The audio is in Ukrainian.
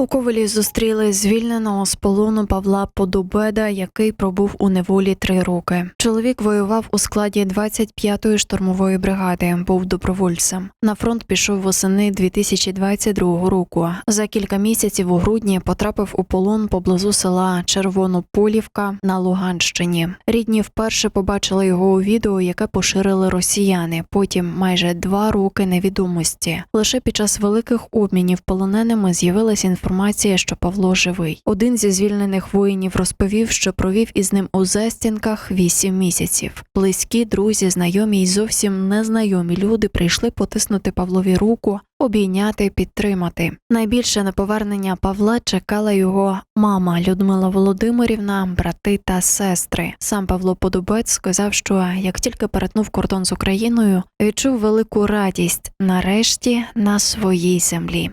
У Ковелі зустріли звільненого з полону Павла Подубеда, який пробув у неволі три роки. Чоловік воював у складі 25-ї штурмової бригади, був добровольцем. На фронт пішов восени 2022 року. За кілька місяців у грудні потрапив у полон поблизу села Червонополівка на Луганщині. Рідні вперше побачили його у відео, яке поширили росіяни. Потім майже два роки невідомості. Лише під час великих обмінів полоненими з'явилася інформація, що Павло живий. Один зі звільнених воїнів розповів, що провів із ним у застінках вісім місяців. Близькі, друзі, знайомі й зовсім незнайомі люди прийшли потиснути Павлові руку, обійняти, підтримати. Найбільше на повернення Павла чекала його мама Людмила Володимирівна, брати та сестри. Сам Павло Подубець сказав, що як тільки перетнув кордон з Україною, відчув велику радість нарешті на своїй землі.